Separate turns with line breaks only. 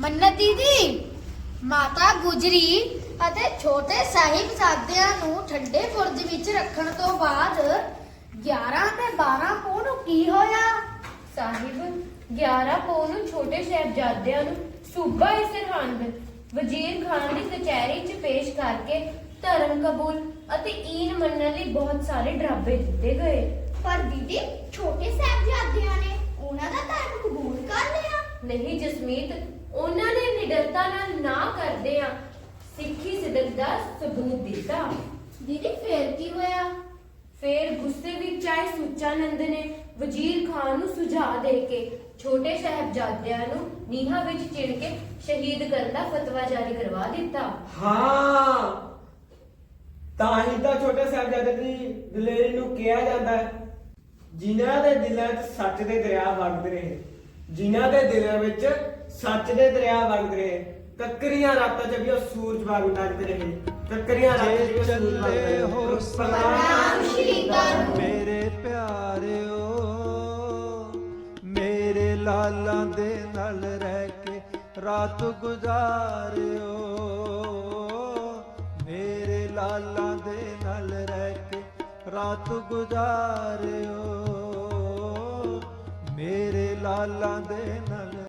ਮੰਨਤ ਦੀਦੀ ਮਾਤਾ ਗੁਜਰੀ ਅਤੇ ਛੋਟੇ ਸਾਹਿਬਜ਼ਾਦਿਆਂ ਨੂੰ ਠੰਡੇ ਬੁਰਜ ਵਿੱਚ ਰੱਖਣ ਤੋਂ ਬਾਅਦ 11 ਤੇ 12 ਪੋਹ ਨੂੰ ਕੀ ਹੋਇਆ?
ਸਾਹਿਬ 11 ਪੋ ਨੂੰ ਛੋਟੇ ਸਾਹਿਬਜ਼ਾਦਿਆਂ ਨੂੰ ਸੂਬਾ ਏ ਸਰਹੰਦ ਵਜ਼ੀਰ ਖਾਨ ਦੀ ਕਚਹਿਰੀ 'ਚ ਪੇਸ਼ ਕਰਕੇ ਧਰਮ ਕਬੂਲ ਅਤੇ ਈਨ ਮੰਨਣ ਲਈ ਬਹੁਤ ਸਾਰੇ ਡਰਾਬੇ ਦਿੱਤੇ ਗਏ।
ਪਰ ਦੀਦੀ ਛੋਟੇ ਸਾਹਿਬਜ਼ਾਦਿਆਂ ਨੇ ਉਹਨਾਂ ਦਾ ਧਰਮ ਕਬੂਲ ਕਰ ਲਿਆ
ਨਹੀਂ ਜਸਮੀਤ ਉਹਨਾਂ ਨੇ ਨਿਡਰਤਾ ਨਾਲ ਨਾ ਕਰਦੇ ਆ। ਸਿੱਖੀ ਸਿਦਕ ਦਾ ਸਬੂਤ ਦਿੱਤਾ।
ਦੀਦੀ ਫੇਰ ਕੀ ਹੋਇਆ?
ਫੇਰ ਗੁੱਸੇ ਵਿੱਚ ਆਏ ਸੁੱਚਾਨੰਦ ਨੇ ਵਜ਼ੀਰ ਖਾਨ ਨੂੰ ਸੁਝਾਅ ਦੇ ਕੇ ਛੋਟੇ ਸਾਹਿਬਜ਼ਾਦਿਆਂ ਨੂੰ ਨੀਹਾਂ ਵਿੱਚ ਚਿਣ ਕੇ ਸ਼ਹੀਦ ਕਰਨ ਦਾ ਫਤਵਾ ਜਾਰੀ ਕਰਵਾ ਦਿੱਤਾ।
ਹਾਂ। ਤਾਂ ਹੀ ਤਾਂ ਛੋਟੇ ਸਾਹਿਬਜ਼ਾਦੇ ਦੀ ਦਲੇਰੀ ਨੂੰ ਕਿਹਾ ਜਾਂਦਾ ਹੈ ਜਿਨ੍ਹਾਂ ਦੇ ਦਿਲਾਂ 'ਚ ਸੱਚ ਦੇ ਦਰਿਆ ਵਗਦੇ ਰਹੇ। ਜਿਨ੍ਹਾਂ ਦੇ ਦਿਲਾਂ ਵਿੱਚ ਸੱਚ ਦੇ ਦਰਿਆ ਵਗਦੇ ਰਹੇ ਕੱਕਰੀਆਂ ਰਾਤਾਂ 'ਚ ਵੀ ਉਹ ਸੂਰਜ ਵਾਂਗ ਨੱਚਦੇ ਰਹੇ ਕੱਕਰੀਆਂ ਰਾਤਾਂ 'ਚ ਵੀ ਉਹ ਸੂਰਜ ਵਾਂਗ ਰਹੇ।
ਪ੍ਰਣਾਮ।
ਮੇਰੇ ਪਿਆਰਿਓ ਮੇਰੇ ਲਾਲਾਂ ਦੇ ਨਾਲ ਰਹਿ ਕੇ ਰਾਤ ਗੁਜ਼ਾਰਿਓ। ਮੇਰੇ ਲਾਲਾਂ ਦੇ ਨਾਲ ਰਹਿ ਕੇ ਰਾਤ ਗੁਜ਼ਾਰਿਓ। ਲਾਲਾਂ ਦੇ ਨਾਲ